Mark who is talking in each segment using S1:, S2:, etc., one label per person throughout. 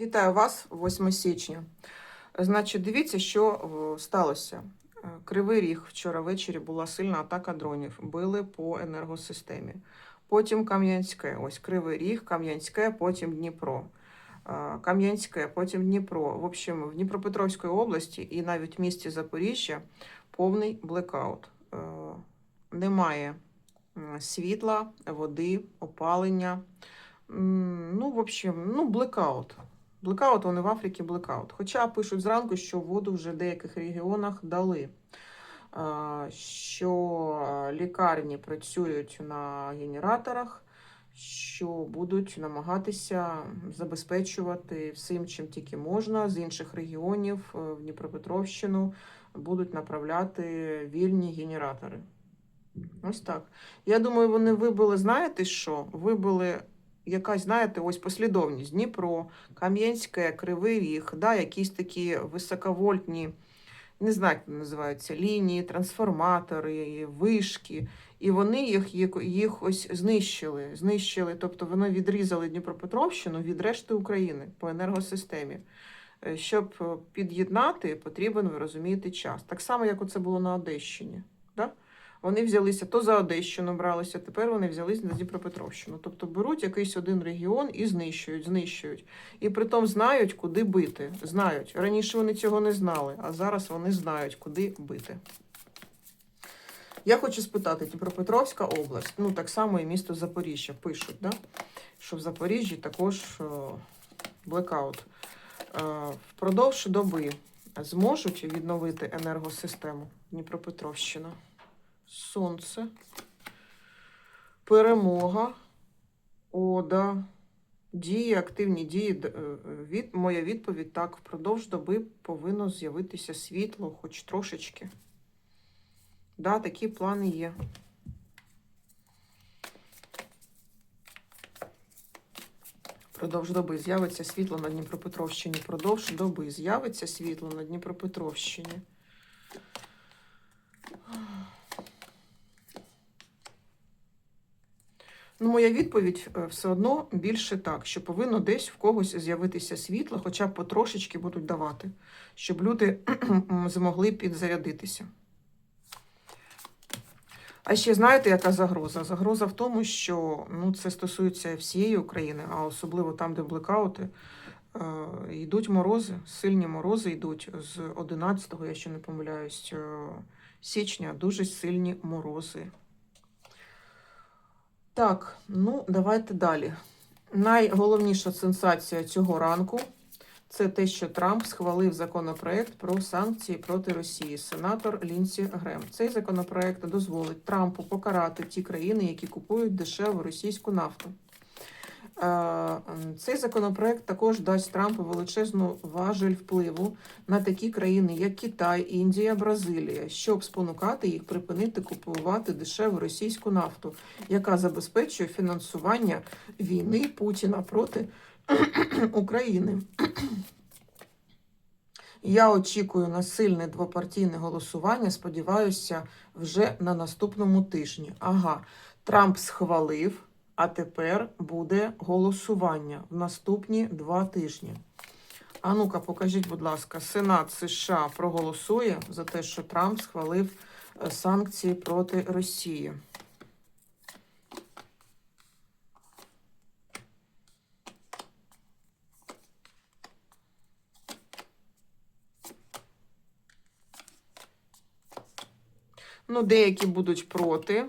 S1: Вітаю вас 8 січня. Значить, дивіться, що е, сталося. Е, Кривий ріг вчора ввечері була сильна атака дронів. Били по енергосистемі. Потім Кам'янське. Ось Кривий Ріг, Кам'янське, потім Дніпро. Е, Кам'янське, потім Дніпро. В общем, в Дніпропетровській області і навіть в місті Запоріжжя повний блекаут. Немає світла, води, опалення. Ну, в общем, ну, блекаут. Блекаут, вони в Африці блекаут. Хоча пишуть зранку, що воду вже в деяких регіонах дали, що лікарні працюють на генераторах, що будуть намагатися забезпечувати всім, чим тільки можна, з інших регіонів е, в Дніпропетровщину будуть направляти вільні генератори. Ось так. Я думаю, вони вибили, знаєте що? Вибили якась, знаєте, ось послідовність. Дніпро, Кам'янське, Кривий Ріг, да, якісь такі високовольтні, не знаю, як називаються, лінії, трансформатори, вишки. І вони їх, їх, ось знищили. знищили. Тобто вони відрізали Дніпропетровщину від решти України по енергосистемі. Е, Щоб е, під'єднати, потрібен, ви розумієте, час. Так само, як оце було на Одещині. Вони взялися то за Одещину бралися, тепер вони взялись на Дніпропетровщину. Тобто беруть якийсь один регіон і знищують, знищують. І притом знають, куди бити. Знають. Раніше вони цього не знали, а зараз вони знають, куди бити. Я хочу спитати, Дніпропетровська область, ну так само і місто Запоріжжя пишуть, да? що в Запоріжжі також е, блекаут. Е, впродовж доби зможуть відновити енергосистему Дніпропетровщина. Сонце. Перемога. Ода. Дії, активні дії. Е, Від, моя відповідь так, впродовж доби повинно з'явитися світло, хоч трошечки. Да, такі плани є. Продовж доби з'явиться світло на Дніпропетровщині. Продовж доби з'явиться світло на Дніпропетровщині. Ну, моя відповідь е, все одно більше так, що повинно десь в когось з'явитися світло, хоча б потрошечки будуть давати, щоб люди змогли підзарядитися. А ще знаєте, яка загроза? Загроза в тому, що ну, це стосується всієї України, а особливо там, де блекаути, е, йдуть морози, сильні морози йдуть з 11-го, я ще не помиляюсь, е, січня, дуже сильні морози. Так, ну давайте далі. Найголовніша сенсація цього ранку це те, що Трамп схвалив законопроект про санкції проти Росії. Сенатор Лінсі Грем. Цей законопроект дозволить Трампу покарати ті країни, які купують дешеву російську нафту. Е, Цей законопроект також дасть Трампу величезну важель впливу на такі країни, як Китай, Індія, Бразилія, щоб спонукати їх припинити купувати дешеву російську нафту, яка забезпечує фінансування війни Путіна проти України. Я очікую на сильне двопартійне голосування. Сподіваюся, вже на наступному тижні. Ага, Трамп схвалив, а тепер буде голосування в наступні два тижні. А ну-ка, покажіть, будь ласка, Сенат США проголосує за те, що Трамп схвалив е, санкції проти Росії. Ну, деякі будуть проти.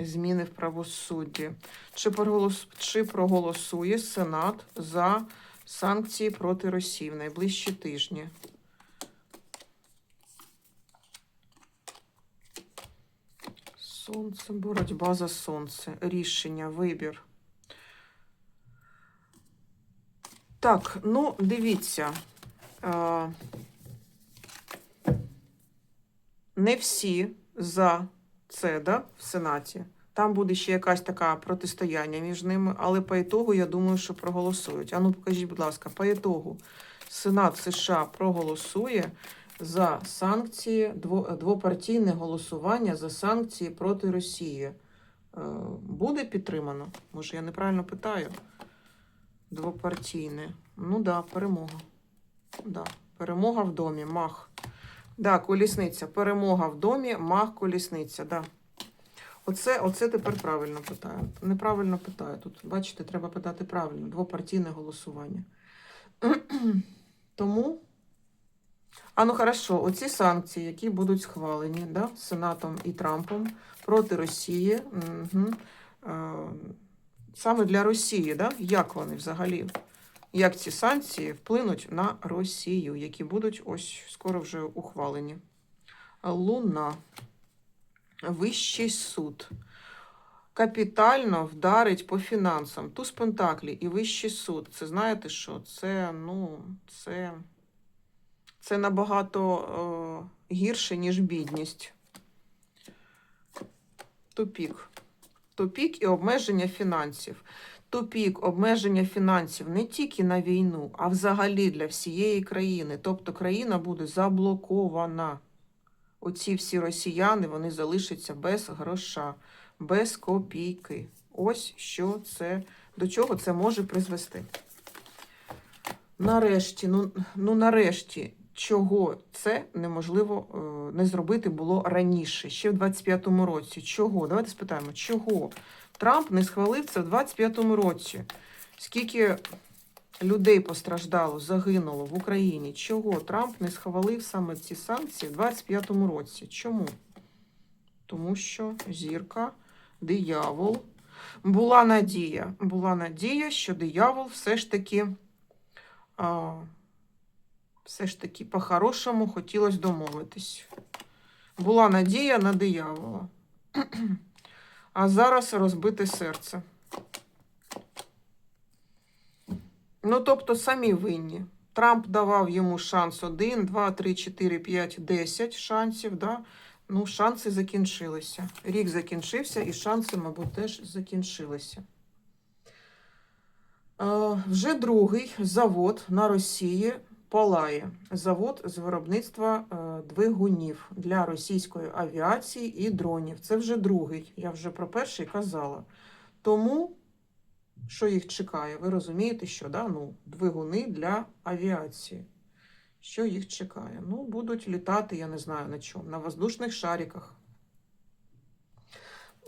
S1: Зміни в правосудді. Чи, проголос... Чи проголосує Сенат за санкції проти Росії в найближчі тижні? Сонце, боротьба за сонце. Рішення, вибір. Так, ну, дивіться. А, не всі за це, да, в Сенаті. Там буде ще якась така протистояння між ними, але по ітогу, я думаю, що проголосують. Ану, покажіть, будь ласка, по ітогу Сенат США проголосує за санкції, двопартійне голосування за санкції проти Росії. Е, Буде підтримано? Може, я неправильно питаю? Двопартійне. Ну да, перемога. Да. Перемога в домі, мах. Да, колісниця. Перемога в домі, мах, колісниця. Да. Оце, оце тепер правильно питаю. Неправильно питаю. Тут, бачите, треба питати правильно. Двопартійне голосування. Тому. А ну хорошо, оці санкції, які будуть схвалені да, Сенатом і Трампом проти Росії. Угу. Саме для Росії, да? як вони взагалі? Як ці санкції вплинуть на Росію, які будуть ось скоро вже ухвалені? Луна. Вищий суд. Капітально вдарить по фінансам. Туз Пентаклі і Вищий суд. Це знаєте що? Це, ну, це, це набагато е, гірше, ніж бідність. Тупік. Тупік і обмеження фінансів. Тупік, обмеження фінансів не тільки на війну, а взагалі для всієї країни. Тобто країна буде заблокована. Оці всі росіяни вони залишаться без гроша, без копійки. Ось що це, до чого це може призвести. Нарешті, ну, ну нарешті, чого це неможливо е, не зробити було раніше, ще в 25-му році. Чого? Давайте спитаємо, чого Трамп не схвалив це в 25-му році? Скільки людей постраждало, загинуло в Україні? Чого Трамп не схвалив саме ці санкції в 25-му році? Чому? Тому що зірка, диявол. Була надія, була надія, що диявол все ж таки. А, все ж таки по-хорошому хотілося домовитись. Була надія на диявола. А зараз розбите серце. Ну, тобто, самі винні. Трамп давав йому шанс 1, 2, 3, 4, 5, 10 шансів. Да? Ну, шанси закінчилися. Рік закінчився, і шанси, мабуть, теж закінчилися. Е, Вже другий завод на Росії палає. Завод з виробництва е, двигунів для російської авіації і дронів. Це вже другий. Я вже про перший казала. Тому, що їх чекає, ви розумієте, що да? ну, двигуни для авіації. Що їх чекає? Ну, будуть літати, я не знаю на чому, на воздушних шариках.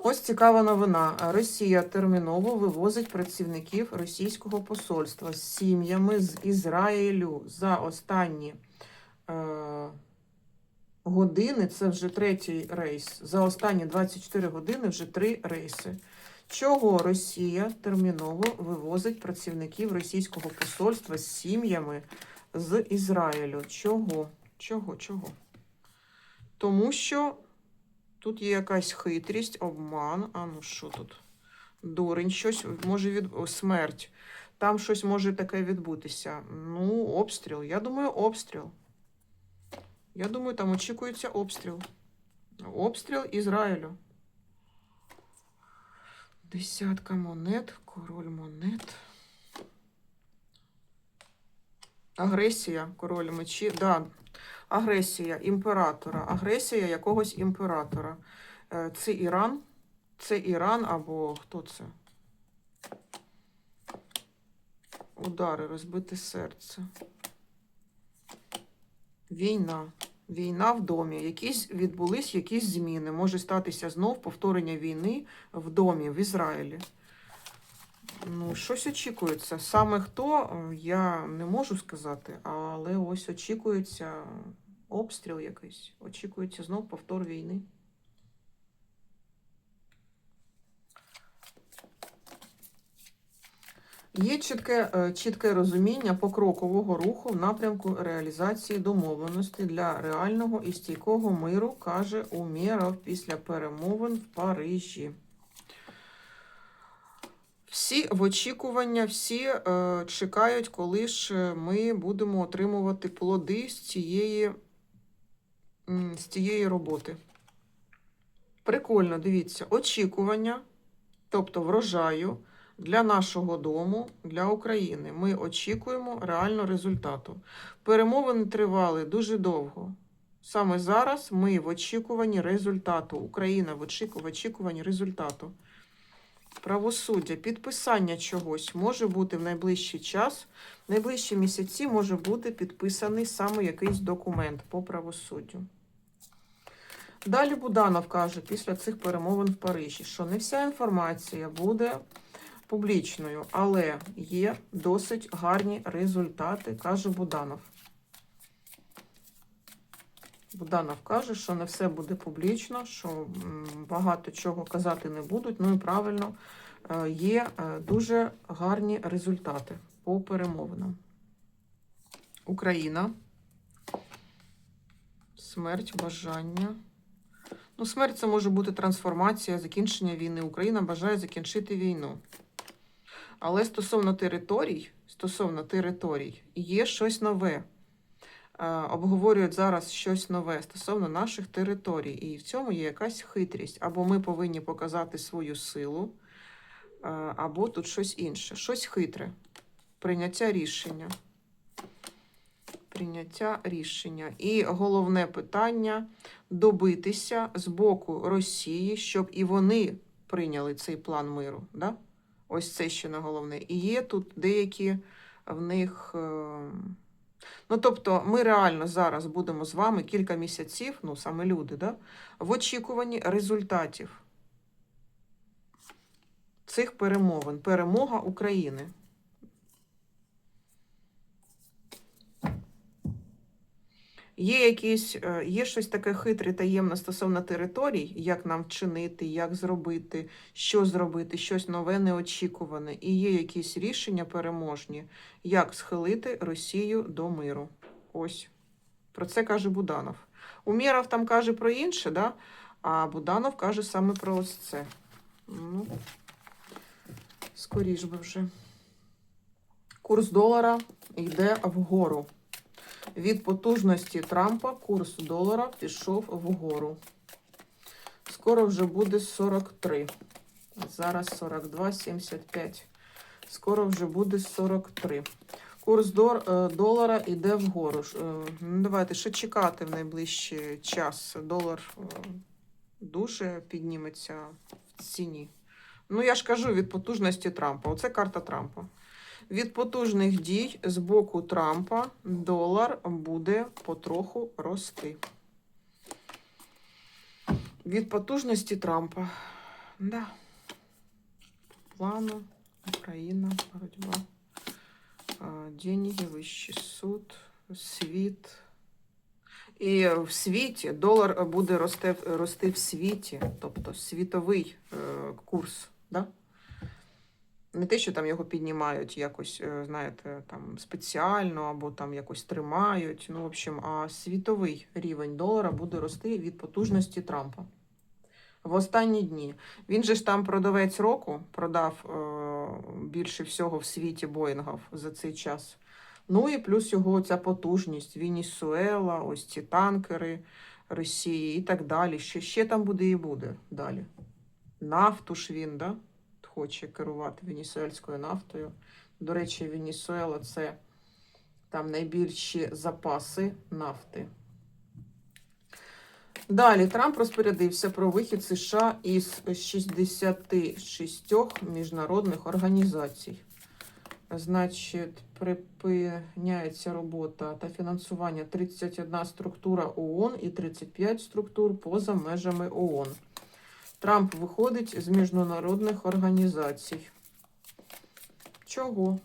S1: Ось цікава новина. Росія терміново вивозить працівників російського посольства з сім'ями з Ізраїлю за останні е, години. Це вже третій рейс. За останні 24 години вже три рейси. Чого Росія терміново вивозить працівників російського посольства з сім'ями з Ізраїлю? Чого? Чого? Чого? Тому що. Тут є якась хитрість, обман. А ну що тут? Дурень, щось може від смерть. Там щось може таке відбутися. Ну, обстріл. Я думаю, обстріл. Я думаю, там очікується обстріл. Обстріл Ізраїлю. Десятка монет, король монет. Агресія, король мечі. Да, агресія імператора, агресія якогось імператора. Е, Це Іран, це Іран або хто це? Удари, розбите серце. Війна. Війна в домі. Якісь відбулись якісь зміни. Може статися знов повторення війни в домі в Ізраїлі. Ну, щось очікується. Саме хто, е, я не можу сказати, але ось очікується обстріл якийсь. Очікується знов повтор війни. Є чітке, е, чітке розуміння покрокового руху в напрямку реалізації домовленості для реального і стійкого миру, каже Умєров після перемовин в Парижі. Всі в очікування, всі е, чекають, коли ж ми будемо отримувати плоди з цієї, з цієї роботи. Прикольно, дивіться, очікування, тобто врожаю для нашого дому, для України. Ми очікуємо реально результату. Перемовини тривали дуже довго. Саме зараз ми в очікуванні результату. Україна в очікуванні результату. Правосуддя, підписання чогось може бути в найближчий час, в найближчі місяці може бути підписаний саме якийсь документ по правосуддю. Далі Буданов каже після цих перемовин в Парижі, що не вся інформація буде публічною, але є досить гарні результати, каже Буданов. Буданов каже, що не все буде публічно, що багато чого казати не будуть. Ну і правильно, е, є е, дуже гарні результати по перемовинам. Україна. Смерть, бажання. Ну, смерть це може бути трансформація, закінчення війни. Україна бажає закінчити війну. Але стосовно територій, стосовно територій, є щось нове. Е, Обговорюють зараз щось нове стосовно наших територій. І в цьому є якась хитрість. Або ми повинні показати свою силу, е, або тут щось інше. Щось хитре. Прийняття рішення. Прийняття рішення. І головне питання добитися з боку Росії, щоб і вони прийняли цей план миру. Да? Ось це ще не головне. І є тут деякі в них. е, Ну, тобто, ми реально зараз будемо з вами кілька місяців, ну саме люди, да, в очікуванні результатів цих перемовин. Перемога України. Є якісь, е, є щось таке хитре, таємне стосовно територій, як нам вчинити, як зробити, що зробити, щось нове, неочікуване. І є якісь рішення переможні, як схилити Росію до миру. Ось. Про це каже Буданов. Умєров там каже про інше, да? а Буданов каже саме про ось це. Ну, скоріш би вже. Курс долара йде вгору. Від потужності Трампа курс долара пішов вгору. Скоро вже буде 43. Зараз 42,75. Скоро вже буде 43. Курс е, долара йде вгору. Е, Ну, давайте ще чекати в найближчий час. Долар е, дуже підніметься в ціні. Ну, я ж кажу від потужності Трампа. Оце карта Трампа. Від потужних дій з боку Трампа долар буде потроху рости. Від потужності Трампа. Да. Плану Україна, боротьба. Деньги, вищий суд, світ. І в світі долар буде рости, рости в світі, тобто світовий е, курс. Да? Не те, що там його піднімають якось, е, знаєте, там спеціально або там якось тримають. Ну, в общем, а світовий рівень долара буде рости від потужності Трампа. В останні дні. Він же ж там продавець року продав е, більше всього в світі Боїнгів за цей час. Ну і плюс його ця потужність, Венесуела, ось ці танкери Росії і так далі. Ще, ще там буде і буде далі. Нафту ж він, да? Хоче керувати венесуельською нафтою. До речі, Венесуела це там найбільші запаси нафти. Далі Трамп розпорядився про вихід США із 66 міжнародних організацій. Значить, припиняється робота та фінансування 31 структура ООН і 35 структур поза межами ООН. Трамп виходить з міжнародних організацій. Чого?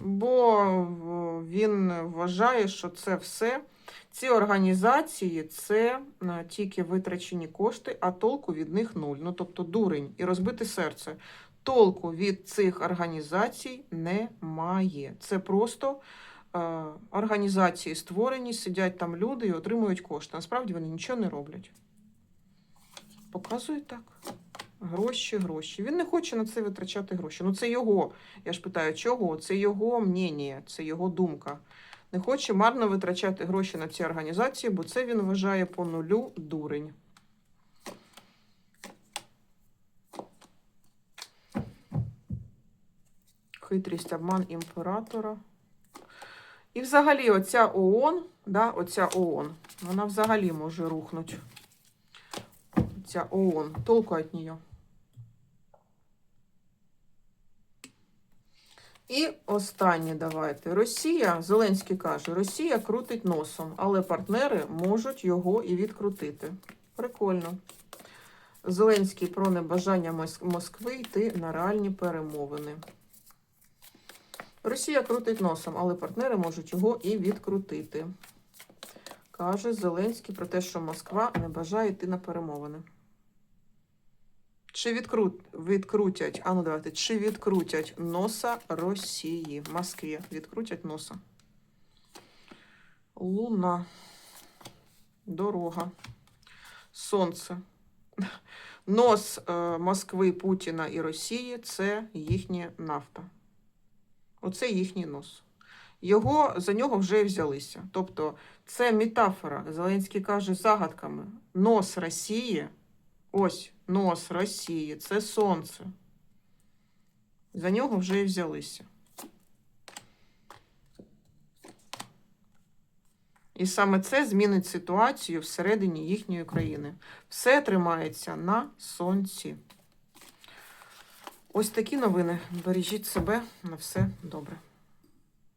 S1: Бо він вважає, що це все. Ці організації це е, тільки витрачені кошти, а толку від них нуль. Ну, тобто дурень і розбите серце. Толку від цих організацій немає. Це просто організації створені, сидять там люди і отримують кошти. Насправді вони нічого не роблять. Показують так. Гроші, гроші. Він не хоче на це витрачати гроші. Ну, це його. Я ж питаю, чого? Це його мнення, це його думка. Не хоче марно витрачати гроші на ці організації, бо це він вважає по нулю дурень. Хитрість, обман імператора. І взагалі оця ООН, да, оця ООН, вона взагалі може рухнути. Ця ООН, толку від неї. І останнє давайте. Росія, Зеленський каже, Росія крутить носом, але партнери можуть його і відкрутити. Прикольно. Зеленський про небажання Москви йти на реальні перемовини. Росія крутить носом, але партнери можуть його і відкрутити. Каже Зеленський про те, що Москва не бажає йти на перемовини. Чи відкрут, відкрутять, а ну давайте, чи відкрутять носа Росії в Москві? Відкрутять носа. Луна. Дорога. Сонце. Нос е, Москви, Путіна і Росії це їхня нафта. Оце їхній нос. Його, за нього вже взялися. Тобто це метафора. Зеленський каже загадками. Нос Росії, ось нос Росії, це сонце. За нього вже і взялися. І саме це змінить ситуацію всередині їхньої країни. Все тримається на сонці. Ось такі новини. Бережіть себе на все добре.